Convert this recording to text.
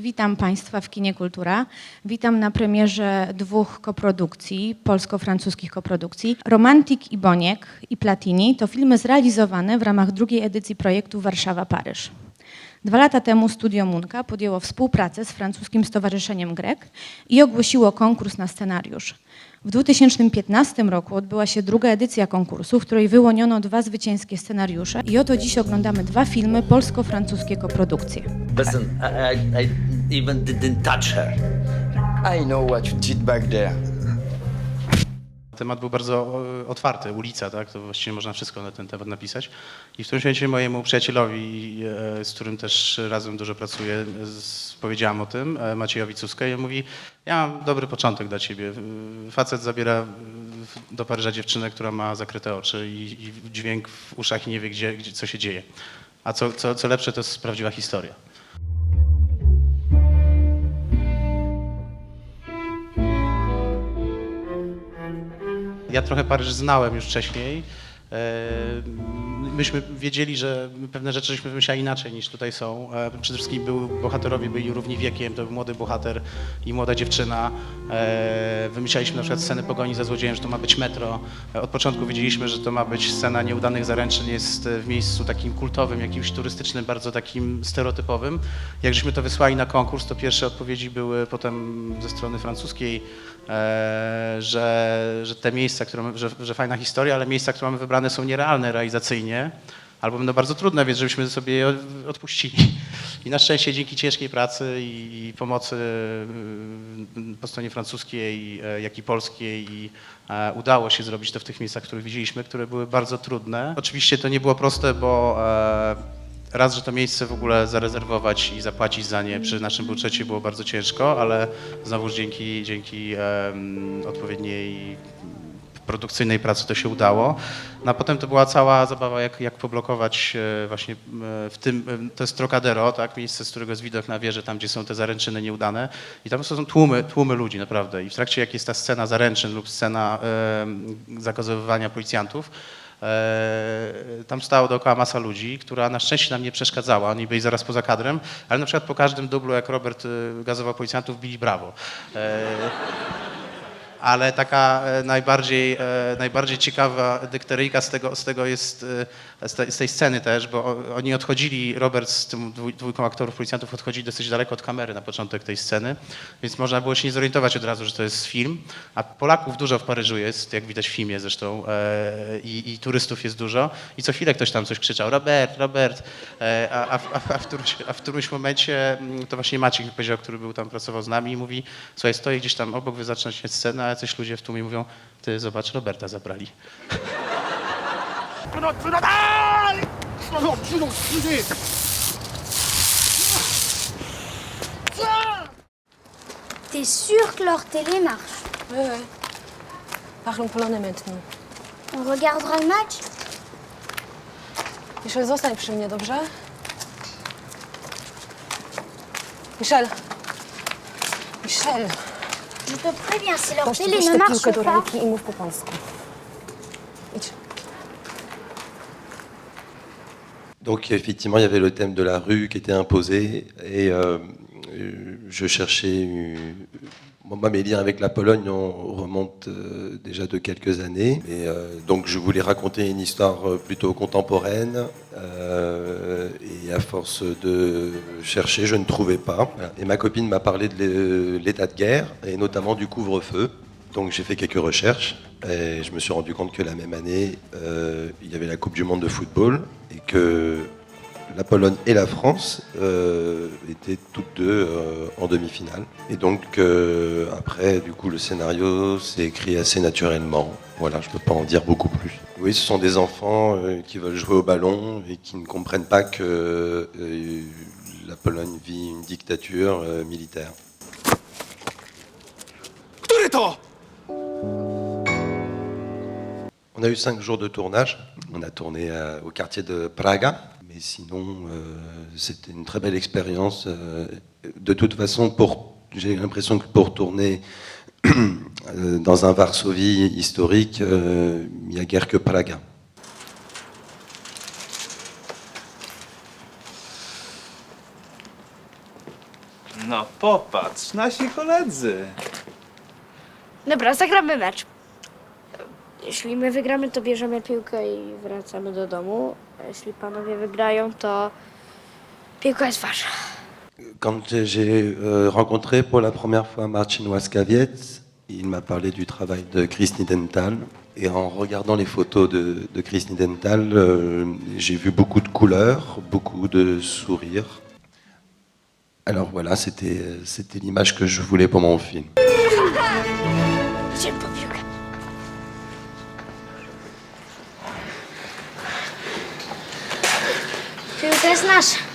Witam Państwa w Kinie Kultura. Witam na premierze dwóch koprodukcji, polsko-francuskich koprodukcji. Romantik i Boniek i Platini to filmy zrealizowane w ramach drugiej edycji projektu Warszawa-Paryż. Dwa lata temu Studio Munka podjęło współpracę z francuskim Stowarzyszeniem Grek i ogłosiło konkurs na scenariusz. W 2015 roku odbyła się druga edycja konkursu, w której wyłoniono dwa zwycięskie scenariusze i oto dziś oglądamy dwa filmy polsko-francuskie koprodukcje. Listen, I, I, I even didn't touch her. I know what you did back there. Temat był bardzo otwarty, ulica, tak? To właściwie można wszystko na ten temat napisać. I w tym momencie mojemu przyjacielowi, e, z którym też razem dużo pracuję, powiedziałam o tym, e, Maciejowi Cuskiej, i on mówi, ja mam dobry początek dla ciebie. Facet zabiera do Paryża dziewczynę, która ma zakryte oczy i, i dźwięk w uszach i nie wie, gdzie, gdzie, co się dzieje. A co, co, co lepsze, to jest prawdziwa historia. Ja trochę Paryż znałem już wcześniej. E, Myśmy wiedzieli, że pewne rzeczy żeśmy wymyślali inaczej niż tutaj są. E, Przede wszystkim był, bohaterowie byli równi wiekiem, to był młody bohater i młoda dziewczyna. E, Wymyślaliśmy na przykład scenę pogoni za złodziejem, że to ma być metro. Od początku wiedzieliśmy, że to ma być scena nieudanych zaręczyn, jest w miejscu takim kultowym, jakimś turystycznym, bardzo takim stereotypowym. Jak żeśmy to wysłali na konkurs, to pierwsze odpowiedzi były potem ze strony francuskiej, że, że te miejsca, które, że, że fajna historia, ale miejsca, które mamy wybrane są nierealne realizacyjnie, albo będą bardzo trudne, więc żebyśmy sobie je od- odpuścili. I na szczęście dzięki ciężkiej pracy i, pomocy y, po stronie francuskiej, e, jak i polskiej i e, udało się zrobić to w tych miejscach, które widzieliśmy, które były bardzo trudne. Oczywiście to nie było proste, bo e, raz, że to miejsce w ogóle zarezerwować i zapłacić za nie przy naszym budżecie było bardzo ciężko, ale znowuż dzięki, dzięki em, odpowiedniej produkcyjnej pracy to się udało. No a potem to była cała zabawa, jak, jak poblokować e, właśnie e, w tym, e, to jest Trocadero, tak, miejsce, z którego jest widok na wieżę, tam gdzie są te zaręczyny nieudane i tam są tłumy, tłumy ludzi naprawdę i w trakcie jak jest ta scena zaręczyn lub scena e, zakazowywania policjantów, tam stało dookoła masa ludzi, która na szczęście nam nie przeszkadzała. Oni byli zaraz poza kadrem, ale na przykład po każdym dublu, jak Robert gazował policjantów, bili brawo. Ale taka e, najbardziej, e, najbardziej ciekawa dykteryjka z tego, z tego jest, e, z, te, z tej sceny też, bo oni odchodzili, Robert z tym dwój, dwójką aktorów, policjantów odchodzili dosyć daleko od kamery na początek tej sceny, więc można było się nie zorientować od razu, że to jest film, a Polaków dużo w Paryżu jest, jak widać w filmie zresztą, i, i turystów jest dużo. I co chwilę ktoś tam coś krzyczał, Robert, Robert, a, a, a, w którymś, a w którymś momencie mm, to właśnie Maciek powiedział, który był tam, pracował z nami i mówi, słuchaj, stoję gdzieś tam obok, wy zaczynacie scenę, jacyś ludzie w tłumie mówią, ty zobacz, Roberta zabrali. T'es sûr que leur télé marche Ouais, ouais. Parlons polonais maintenant. On regardera le match Michel, zostań przy mnie, dobrze? Michel! Michel! Je te préviens, si leur télé ne marche pas, po polsku. Idź. Donc effectivement, il y avait le thème de la rue qui était imposé et euh, euh, je cherchais... moi, mes liens avec la Pologne on remontent euh, déjà de quelques années. Euh, donc je voulais raconter une histoire euh, plutôt contemporaine euh, et à force de chercher, je ne trouvais pas. Et ma copine m'a parlé de l'é- l'état de guerre et notamment du couvre-feu. Donc j'ai fait quelques recherches et je me suis rendu compte que la même année, il y avait la Coupe du Monde de football et que la Pologne et la France euh, étaient toutes deux euh, en demi-finale. Et donc euh, après, du coup, le scénario s'est écrit assez naturellement. Voilà, je ne peux pas en dire beaucoup plus. Oui, ce sont des enfants qui veulent jouer au ballon et qui ne comprennent pas que la Pologne vit une dictature militaire. On a eu cinq jours de tournage. On a tourné au quartier de Praga. Mais sinon, euh, c'était une très belle expérience. Euh, de toute façon, pour, j'ai l'impression que pour tourner euh, dans un Varsovie historique, euh, il n'y a guère que Praga. No popatrz, nasi koledzy. Dobra, zagramy mecz. Jeśli my wygramy, to bierzemy piłkę i wracamy do domu. A jeśli panowie wygrają, to piłka jest wasza. Quand j'ai euh, rencontré pour la première fois Marcin Łaskawiec, il m'a parlé du travail de Chris Nidental. Et en regardant les photos de, Chris Nidental, euh, j'ai vu beaucoup de couleurs, beaucoup de sourires. Alors voilà, c'était c'était l'image que je voulais pour mon film. теж наш.